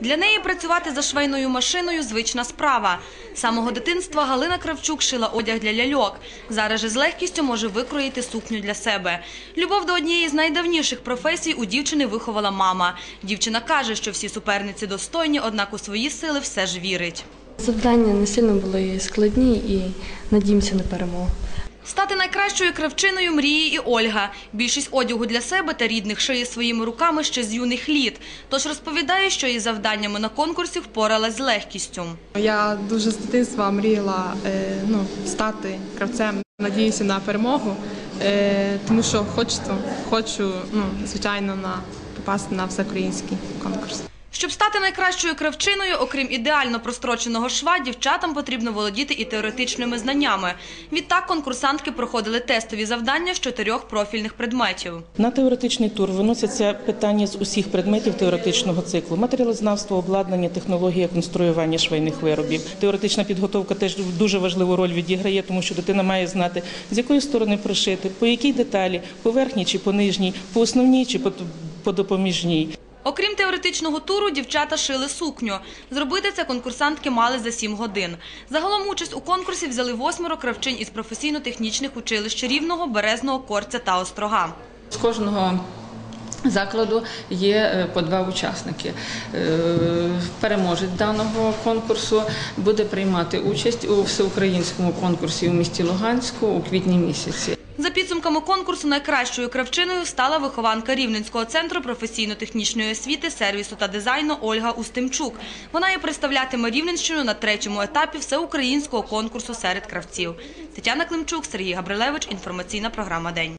Для неї працювати за швейною машиною звична справа. Самого дитинства Галина Кравчук шила одяг для ляльок. Зараз же з легкістю може викроїти сукню для себе. Любов до однієї з найдавніших професій у дівчини виховала мама. Дівчина каже, що всі суперниці достойні, однак у свої сили все ж вірить. Завдання не сильно були складні і надіємося на перемогу. Стати найкращою кравчиною мріє і Ольга. Більшість одягу для себе та рідних шиє своїми руками ще з юних літ. Тож розповідає, що із завданнями на конкурсі впоралась з легкістю. Я дуже з дитинства мріяла е, ну, стати кравцем. Надіюся на перемогу, е, тому що хочу, хочу ну, звичайно, на, попасти на всеукраїнський конкурс. Щоб стати найкращою кравчиною, окрім ідеально простроченого шва, дівчатам потрібно володіти і теоретичними знаннями. Відтак конкурсантки проходили тестові завдання з чотирьох профільних предметів. На теоретичний тур виносяться питання з усіх предметів теоретичного циклу: матеріалознавство, обладнання, технологія конструювання швейних виробів. Теоретична підготовка теж дуже важливу роль відіграє, тому що дитина має знати, з якої сторони пришити, по якій деталі, по верхній чи по нижній, по основній чи по допоміжній. Окрім теоретичного туру, дівчата шили сукню. Зробити це конкурсантки мали за сім годин. Загалом участь у конкурсі взяли восьмеро кравчинь із професійно-технічних училищ Рівного, Березного, Корця та Острога. З кожного закладу є е, по два учасники. Е, Переможець даного конкурсу буде приймати участь у всеукраїнському конкурсі у місті Луганську у квітні місяці. За підсумками конкурсу найкращою кравчиною стала вихованка Рівненського центру професійно-технічної освіти, сервісу та дизайну Ольга Устимчук. Вона і представлятиме Рівненщину на третьому етапі всеукраїнського конкурсу серед кравців. Тетяна Климчук, Сергій Габрилевич. Інформаційна програма День.